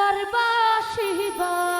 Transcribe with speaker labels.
Speaker 1: Karwa Shiba